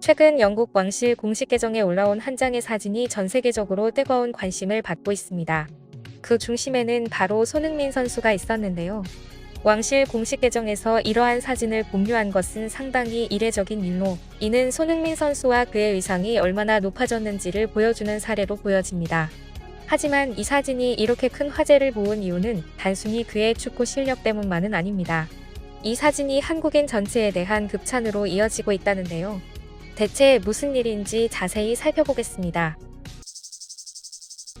최근 영국 왕실 공식 계정에 올라온 한 장의 사진이 전 세계적으로 뜨거운 관심을 받고 있습니다. 그 중심에는 바로 손흥민 선수가 있었는데요. 왕실 공식 계정에서 이러한 사진을 공유한 것은 상당히 이례적인 일로 이는 손흥민 선수와 그의 의상이 얼마나 높아졌는지를 보여주는 사례로 보여집니다. 하지만 이 사진이 이렇게 큰 화제를 모은 이유는 단순히 그의 축구 실력 때문만은 아닙니다. 이 사진이 한국인 전체에 대한 급찬으로 이어지고 있다는데요. 대체 무슨 일인지 자세히 살펴보겠습니다.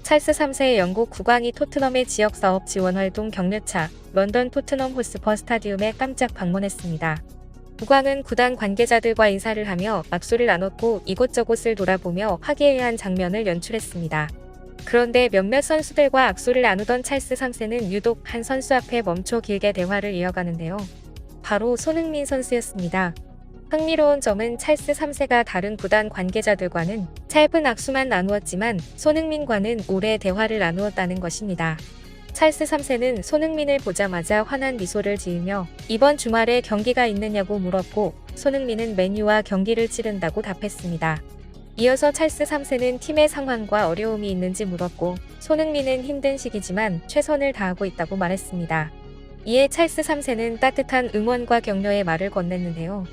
찰스 3세의 영국 국왕이 토트넘의 지역 사업 지원 활동 격려차 런던 토트넘 호스퍼 스타디움에 깜짝 방문했습니다. 국왕은 구단 관계자들과 인사를 하며 악수를 나눴고 이곳저곳을 돌아보며 화기애애한 장면을 연출했습니다. 그런데 몇몇 선수들과 악수를 나누던 찰스 3세는 유독 한 선수 앞에 멈춰 길게 대화를 이어가는데요. 바로 손흥민 선수였습니다. 흥미로운 점은 찰스 3세가 다른 구단 관계자들과는 짧은 악수만 나누었지만 손흥민과는 오래 대화를 나누었다는 것입니다. 찰스 3세는 손흥민을 보자마자 환한 미소를 지으며 이번 주말에 경기가 있느냐고 물었고 손흥민은 맨유와 경기를 치른다고 답했습니다. 이어서 찰스 3세는 팀의 상황과 어려움이 있는지 물었고 손흥민은 힘든 시기지만 최선을 다하고 있다고 말했습니다. 이에 찰스 3세는 따뜻한 응원과 격려의 말을 건넸는데요.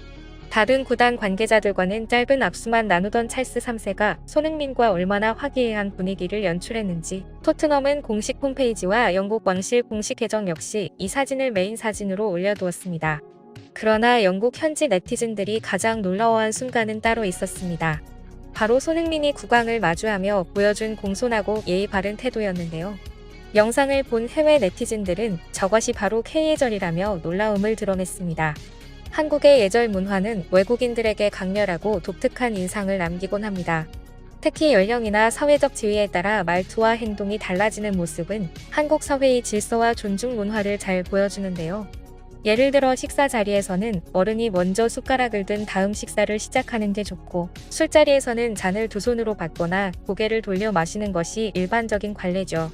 다른 구단 관계자들과는 짧은 악수만 나누던 찰스 3세가 손흥민과 얼마나 화기애애한 분위기를 연출했는지 토트넘은 공식 홈페이지와 영국 왕실 공식 계정 역시 이 사진을 메인 사진으로 올려두었습니다. 그러나 영국 현지 네티즌들이 가장 놀라워한 순간은 따로 있었습니다. 바로 손흥민이 국왕을 마주하며 보여준 공손하고 예의 바른 태도였는데요. 영상을 본 해외 네티즌들은 저것이 바로 K예절이라며 놀라움을 드러냈습니다. 한국의 예절 문화는 외국인들에게 강렬하고 독특한 인상을 남기곤 합니다. 특히 연령이나 사회적 지위에 따라 말투와 행동이 달라지는 모습은 한국 사회의 질서와 존중 문화를 잘 보여주는데요. 예를 들어 식사 자리에서는 어른이 먼저 숟가락을 든 다음 식사를 시작하는 게 좋고 술자리에서는 잔을 두 손으로 받거나 고개를 돌려 마시는 것이 일반적인 관례죠.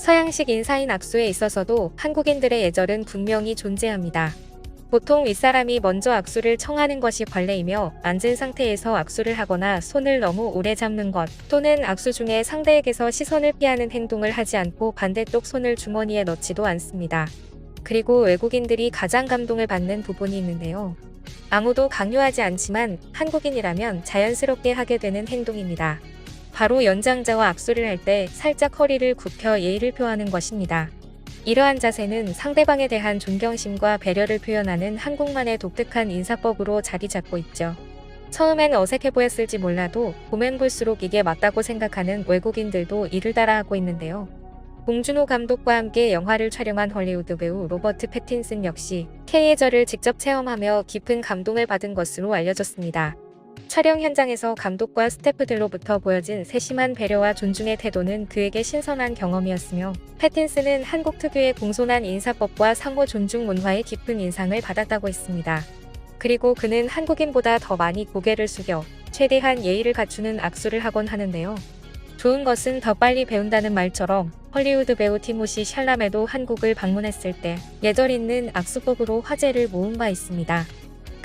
서양식 인사인 악수에 있어서도 한국인들의 예절은 분명히 존재합니다. 보통 윗사람이 먼저 악수를 청하는 것이 관례이며 앉은 상태에서 악수를 하거나 손을 너무 오래 잡는 것 또는 악수 중에 상대에게서 시선을 피하는 행동을 하지 않고 반대쪽 손을 주머니에 넣지도 않습니다. 그리고 외국인들이 가장 감동을 받는 부분이 있는데요. 아무도 강요하지 않지만 한국인이라면 자연스럽게 하게 되는 행동입니다. 바로 연장자와 악수를 할 때 살짝 허리를 굽혀 예의를 표하는 것입니다. 이러한 자세는 상대방에 대한 존경심과 배려를 표현하는 한국만의 독특한 인사법으로 자리 잡고 있죠. 처음엔 어색해 보였을지 몰라도 보면 볼수록 이게 맞다고 생각하는 외국인들도 이를 따라하고 있는데요. 봉준호 감독과 함께 영화를 촬영한 헐리우드 배우 로버트 패틴슨 역시 K예절을 직접 체험하며 깊은 감동을 받은 것으로 알려졌습니다. 촬영 현장에서 감독과 스태프들로부터 보여진 세심한 배려와 존중의 태도는 그에게 신선한 경험이었으며 패틴스는 한국 특유의 공손한 인사법과 상호 존중 문화의 깊은 인상을 받았다고 했습니다. 그리고 그는 한국인보다 더 많이 고개를 숙여 최대한 예의를 갖추는 악수를 하곤 하는데요. 좋은 것은 더 빨리 배운다는 말처럼 헐리우드 배우 티모시 샬라메도 한국을 방문했을 때 예절 있는 악수법으로 화제를 모은 바 있습니다.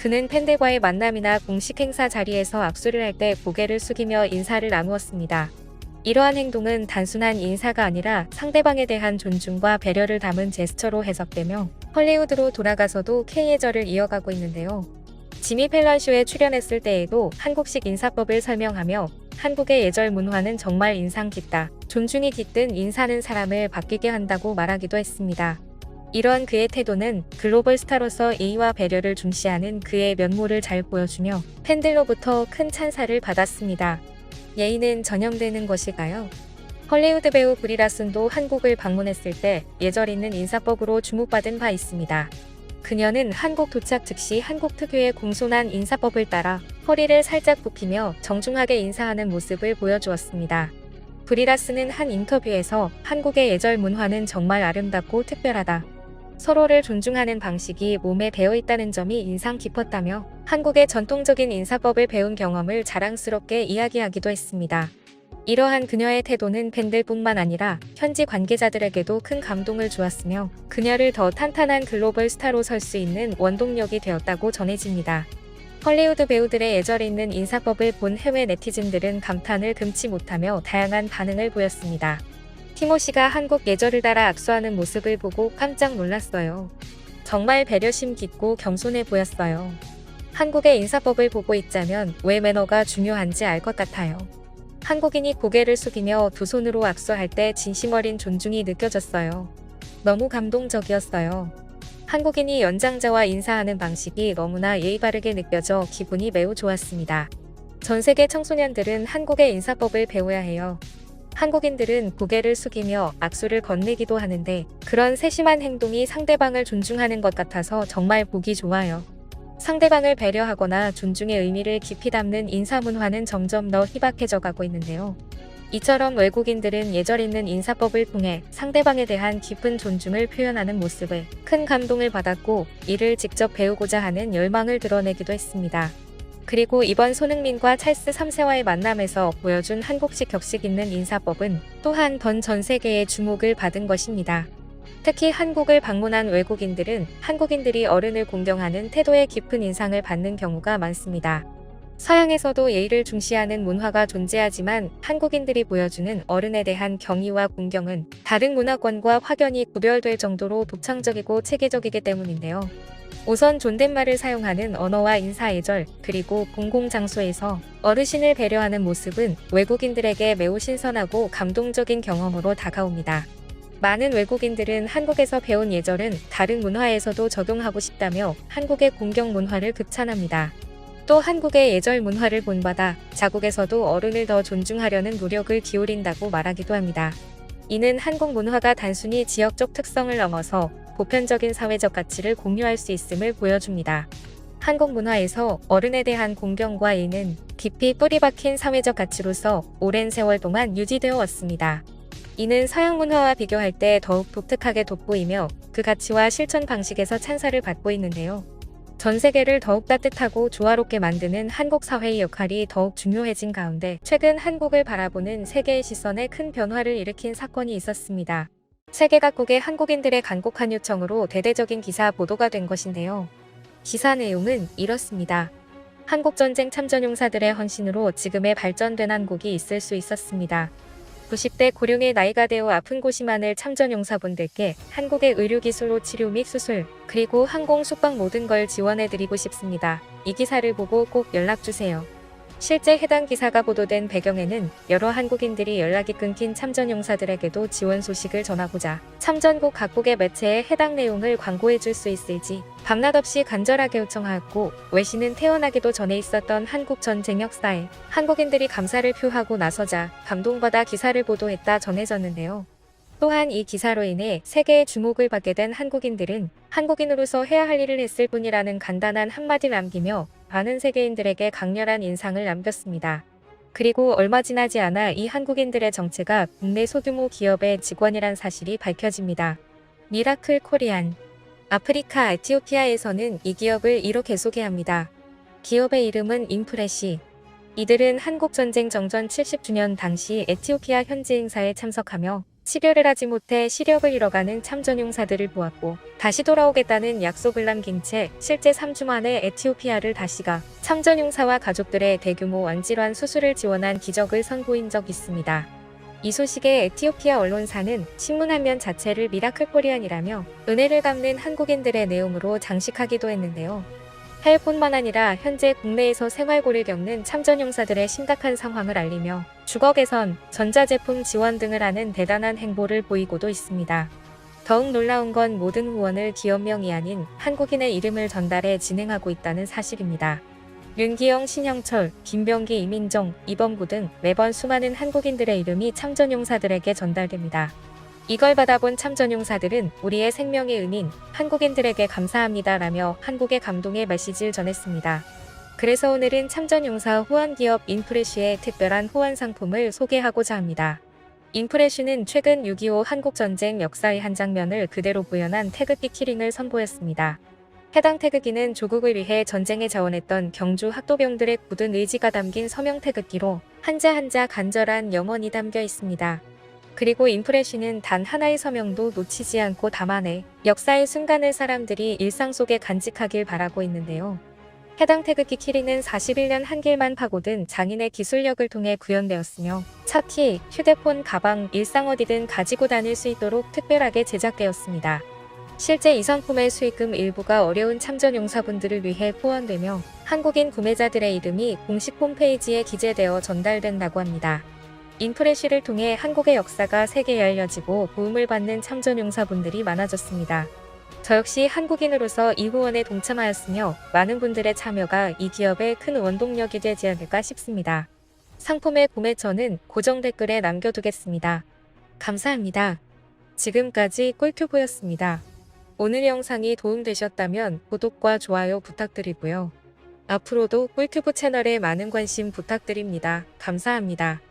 그는 팬들과의 만남이나 공식 행사 자리에서 악수를 할 때 고개를 숙이며 인사를 나누었습니다. 이러한 행동은 단순한 인사가 아니라 상대방에 대한 존중과 배려를 담은 제스처로 해석되며 헐리우드로 돌아가서도 K예절을 이어가고 있는데요. 지미 펠런 쇼에 출연했을 때에도 한국식 인사법을 설명하며 한국의 예절 문화는 정말 인상 깊다. 존중이 깃든 인사는 사람을 바뀌게 한다고 말하기도 했습니다. 이런 그의 태도는 글로벌 스타로서 예의와 배려를 중시하는 그의 면모를 잘 보여주며 팬들로부터 큰 찬사를 받았습니다. 예의는 전염되는 것일까요? 헐리우드 배우 브리라슨도 한국을 방문했을 때 예절 있는 인사법으로 주목받은 바 있습니다. 그녀는 한국 도착 즉시 한국 특유의 공손한 인사법을 따라 허리를 살짝 굽히며 정중하게 인사하는 모습을 보여주었습니다. 브리라스는 한 인터뷰에서 한국의 예절 문화는 정말 아름답고 특별하다. 서로를 존중하는 방식이 몸에 배어 있다는 점이 인상 깊었다며 한국의 전통적인 인사법을 배운 경험을 자랑스럽게 이야기하기도 했습니다. 이러한 그녀의 태도는 팬들뿐만 아니라 현지 관계자들에게도 큰 감동을 주었으며 그녀를 더 탄탄한 글로벌 스타로 설 수 있는 원동력이 되었다고 전해집니다. 헐리우드 배우들의 예절 있는 인사법을 본 해외 네티즌들은 감탄을 금치 못하며 다양한 반응을 보였습니다. 티모시가 한국 예절을 따라 악수하는 모습을 보고 깜짝 놀랐어요. 정말 배려심 깊고 겸손해 보였어요. 한국의 인사법을 보고 있자면 왜 매너가 중요한지 알 것 같아요. 한국인이 고개를 숙이며 두 손으로 악수할 때 진심 어린 존중이 느껴졌어요. 너무 감동적이었어요. 한국인이 연장자와 인사하는 방식이 너무나 예의 바르게 느껴져 기분이 매우 좋았습니다. 전 세계 청소년들은 한국의 인사법을 배워야 해요. 한국인들은 고개를 숙이며 악수를 건네기도 하는데 그런 세심한 행동이 상대방을 존중하는 것 같아서 정말 보기 좋아요. 상대방을 배려하거나 존중의 의미를 깊이 담는 인사 문화는 점점 더 희박해져 가고 있는데요. 이처럼 외국인들은 예절 있는 인사법을 통해 상대방에 대한 깊은 존중을 표현하는 모습을 큰 감동을 받았고 이를 직접 배우고자 하는 열망을 드러내기도 했습니다. 그리고 이번 손흥민과 찰스 3세와의 만남에서 보여준 한국식 격식 있는 인사법은 또한 전전 세계의 주목을 받은 것입니다. 특히 한국을 방문한 외국인들은 한국인들이 어른을 공경하는 태도에 깊은 인상을 받는 경우가 많습니다. 서양에서도 예의를 중시하는 문화가 존재하지만 한국인들이 보여주는 어른에 대한 경의와 공경은 다른 문화권과 확연히 구별될 정도로 독창적이고 체계적이기 때문인데요. 우선 존댓말을 사용하는 언어와 인사예절, 그리고 공공장소에서 어르신을 배려하는 모습은 외국인들에게 매우 신선하고 감동적인 경험으로 다가옵니다. 많은 외국인들은 한국에서 배운 예절은 다른 문화에서도 적용하고 싶다며 한국의 공경 문화를 극찬합니다. 또 한국의 예절 문화를 본받아 자국에서도 어른을 더 존중하려는 노력을 기울인다고 말하기도 합니다. 이는 한국 문화가 단순히 지역적 특성을 넘어서 보편적인 사회적 가치를 공유할 수 있음을 보여줍니다. 한국 문화에서 어른에 대한 공경과 예는 깊이 뿌리 박힌 사회적 가치로서 오랜 세월 동안 유지되어 왔습니다. 이는 서양 문화와 비교할 때 더욱 독특하게 돋보이며 그 가치와 실천 방식에서 찬사를 받고 있는데요. 전 세계를 더욱 따뜻하고 조화롭게 만드는 한국 사회의 역할이 더욱 중요해진 가운데 최근 한국을 바라보는 세계의 시선에 큰 변화를 일으킨 사건이 있었습니다. 세계 각국의 한국인들의 간곡한 요청으로 대대적인 기사 보도가 된 것인데요. 기사 내용은 이렇습니다. 한국전쟁 참전용사들의 헌신으로 지금의 발전된 한국이 있을 수 있었습니다. 90대 고령의 나이가 되어 아픈 곳이 많을 참전용사분들께 한국의 의료기술로 치료 및 수술, 그리고 항공 숙박 모든 걸 지원해드리고 싶습니다. 이 기사를 보고 꼭 연락주세요. 실제 해당 기사가 보도된 배경에는 여러 한국인들이 연락이 끊긴 참전 용사들에게도 지원 소식을 전하고자 참전국 각국의 매체에 해당 내용을 광고해 줄 수 있을지 밤낮 없이 간절하게 요청하였고 외신은 태어나기도 전에 있었던 한국 전쟁 역사에 한국인들이 감사를 표하고 나서자 감동받아 기사를 보도했다 전해졌는데요. 또한 이 기사로 인해 세계의 주목을 받게 된 한국인들은 한국인으로서 해야 할 일을 했을 뿐이라는 간단한 한마디를 남기며 많은 세계인들에게 강렬한 인상을 남겼습니다. 그리고 얼마 지나지 않아 이 한국인들의 정체가 국내 소규모 기업의 직원이란 사실이 밝혀집니다. 미라클 코리안 아프리카 에티오피아에서는 이 기업을 이렇게 소개합니다. 기업의 이름은 인프레시. 이들은 한국전쟁 정전 70주년 당시 에티오피아 현지 행사에 참석하며 치료를 하지 못해 시력을 잃어가는 참전용사들을 보았고 다시 돌아오겠다는 약속을 남긴 채 실제 3주 만에 에티오피아를 다시 가 참전용사와 가족들의 대규모 완질환 수술을 지원한 기적을 선보인 적 있습니다. 이 소식에 에티오피아 언론사는 신문 한 면 자체를 미라클 코리안이라며 은혜를 갚는 한국인들의 내용으로 장식하기도 했는데요. 해외뿐만 아니라 현재 국내에서 생활고를 겪는 참전용사들의 심각한 상황을 알리며 주거 개선, 전자제품 지원 등을 하는 대단한 행보를 보이고도 있습니다. 더욱 놀라운 건 모든 후원을 기업명이 아닌 한국인의 이름을 전달해 진행하고 있다는 사실입니다. 윤기영, 신형철, 김병기, 이민정, 이범구 등 매번 수많은 한국인들의 이름이 참전용사들에게 전달됩니다. 이걸 받아본 참전용사들은 우리의 생명의 은인 한국인들에게 감사합니다라며 한국의 감동의 메시지를 전했습니다. 그래서 오늘은 참전용사 후원기업 인프레쉬의 특별한 후원 상품을 소개하고자 합니다. 인프레쉬는 최근 6.25 한국전쟁 역사의 한 장면을 그대로 구현한 태극기 키링을 선보였습니다. 해당 태극기는 조국을 위해 전쟁에 자원했던 경주 학도병들의 굳은 의지가 담긴 서명 태극기로 한자 한자 간절한 영혼이 담겨 있습니다. 그리고 인프레쉬는 단 하나의 서명도 놓치지 않고 담아내 역사의 순간을 사람들이 일상 속에 간직하길 바라고 있는데요. 해당 태극기 키링은 41년 한길만 파고든 장인의 기술력을 통해 구현되었으며 차키, 휴대폰, 가방, 일상 어디든 가지고 다닐 수 있도록 특별하게 제작되었습니다. 실제 이 상품의 수익금 일부가 어려운 참전용사분들을 위해 후원되며 한국인 구매자들의 이름이 공식 홈페이지에 기재되어 전달된다고 합니다. 인프레쉬를 통해 한국의 역사가 세계에 알려지고 도움을 받는 참전용사분들이 많아졌습니다. 저 역시 한국인으로서 이 후원에 동참하였으며 많은 분들의 참여가 이 기업의 큰 원동력이 되지 않을까 싶습니다. 상품의 구매처는 고정 댓글에 남겨두겠습니다. 감사합니다. 지금까지 꿀튜브였습니다. 오늘 영상이 도움되셨다면 구독과 좋아요 부탁드리고요. 앞으로도 꿀튜브 채널에 많은 관심 부탁드립니다. 감사합니다.